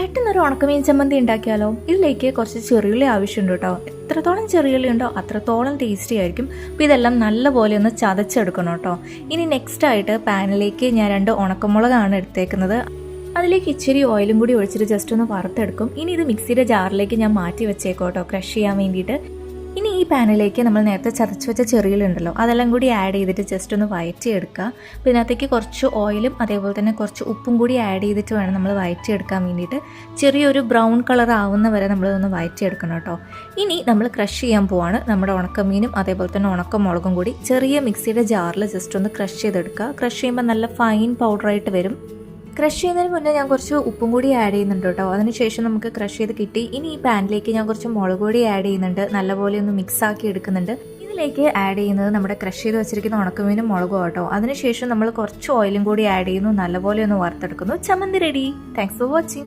പെട്ടെന്നൊരു ഉണക്കമീൻ ചമ്മന്തി ഉണ്ടാക്കിയാലോ? ഇതിലേക്ക് കുറച്ച് ചെറിയുള്ളി ആവശ്യമുണ്ട് കേട്ടോ. എത്രത്തോളം ചെറിയുള്ളി ഉണ്ടോ അത്രത്തോളം ടേസ്റ്റി ആയിരിക്കും. അപ്പോൾ ഇതെല്ലാം നല്ലപോലെ ഒന്ന് ചതച്ചെടുക്കണം കേട്ടോ. ഇനി നെക്സ്റ്റ് ആയിട്ട് പാനിലേക്ക് ഞാൻ രണ്ട് ഉണക്കമുളകാണ് എടുത്തേക്കുന്നത്. അതിലേക്ക് ഇച്ചിരി ഓയിലും കൂടി ഒഴിച്ചിട്ട് ജസ്റ്റ് ഒന്ന് വറുത്തെടുക്കും. ഇനി ഇത് മിക്സിയുടെ ജാറിലേക്ക് ഞാൻ മാറ്റി വെച്ചേക്കോട്ടോ ക്രഷ് ചെയ്യാൻ വേണ്ടിയിട്ട്. പാനിലേക്ക് നമ്മൾ നേരത്തെ ചതച്ച് വെച്ച ചെറിയിലുണ്ടല്ലോ അതെല്ലാം കൂടി ആഡ് ചെയ്തിട്ട് ജസ്റ്റ് ഒന്ന് വയറ്റിയെടുക്കുക. അപ്പോൾ ഇതിനകത്തേക്ക് കുറച്ച് ഓയിലും അതേപോലെ തന്നെ കുറച്ച് ഉപ്പും കൂടി ആഡ് ചെയ്തിട്ട് വേണം നമ്മൾ വയറ്റിയെടുക്കാൻ വേണ്ടിയിട്ട്. ചെറിയൊരു ബ്രൗൺ കളർ ആവുന്ന വരെ നമ്മൾ ഒന്ന് വയറ്റിയെടുക്കണം കേട്ടോ. ഇനി നമ്മൾ ക്രഷ് ചെയ്യാൻ പോവാണ്. നമ്മുടെ ഉണക്കമീനും അതേപോലെ തന്നെ ഉണക്കമുളകും കൂടി ചെറിയ മിക്സിയുടെ ജാറിൽ ജസ്റ്റ് ഒന്ന് ക്രഷ് ചെയ്തെടുക്കുക. ക്രഷ് ചെയ്യുമ്പോൾ നല്ല ഫൈൻ പൗഡറായിട്ട് വരും. ക്രഷ് ചെയ്യുന്നതിന് മുന്നേ ഞാൻ കുറച്ച് ഉപ്പും കൂടി ആഡ് ചെയ്യുന്നുണ്ട് കേട്ടോ. അതിനുശേഷം നമുക്ക് ക്രഷ് ചെയ്ത് കിട്ടി. ഇനി ഈ പാനിലേക്ക് ഞാൻ കുറച്ച് മുളക് പൊടി ആഡ് ചെയ്യുന്നുണ്ട്. നല്ലപോലെ ഒന്ന് മിക്സ് ആക്കി എടുക്കുന്നുണ്ട്. ഇതിലേക്ക് ആഡ് ചെയ്യുന്നത് നമ്മുടെ ക്രഷ് ചെയ്ത് വെച്ചിരിക്കുന്ന ഉണക്കമീനും മുളകും കേട്ടോ. അതിനുശേഷം നമ്മൾ കുറച്ച് ഓയിലും കൂടി ആഡ് ചെയ്യുന്നു. നല്ലപോലെ ഒന്ന് വറുത്തെടുക്കുന്നു. ചമ്മന്തി റെഡി താങ്ക്സ് ഫോർ വാച്ചിങ്